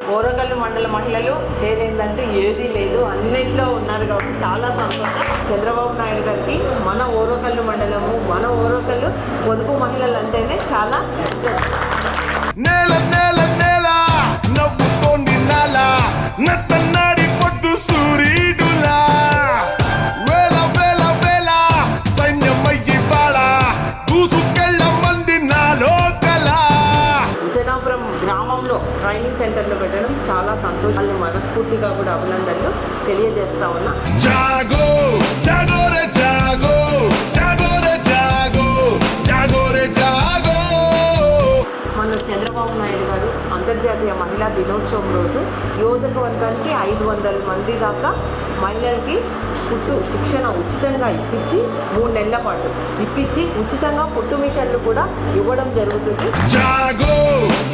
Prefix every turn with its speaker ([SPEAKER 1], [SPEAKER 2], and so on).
[SPEAKER 1] ఓరగల్లు మండల మహిళలు చేదేందంటే ఏదీ లేదు. అన్నింటిలో ఉన్నారు కాబట్టి చాలా సంతోషం. చంద్రబాబు నాయుడు గారికి మన ఓరకల్లు మండలము మన ఓరకల్లు పొదుపు మహిళలు అంటేనే చాలా
[SPEAKER 2] నేల
[SPEAKER 1] విజయనాపురం గ్రామంలో ట్రైనింగ్ సెంటర్లో పెట్టడం చాలా సంతోషాన్ని మనస్ఫూర్తిగా కూడా అభినందనలు తెలియజేస్తా ఉన్నా.
[SPEAKER 2] జాగో
[SPEAKER 1] చంద్రబాబు నాయుడు గారు అంతర్జాతీయ మహిళా దినోత్సవం రోజు నియోజకవర్గానికి ఐదు వందల మంది దాకా మహిళలకి పుట్టు శిక్షణ ఉచితంగా ఇప్పించి మూడు నెలల పాటు ఇప్పించి ఉచితంగా పుట్టు మిషన్లు కూడా ఇవ్వడం జరుగుతుంది.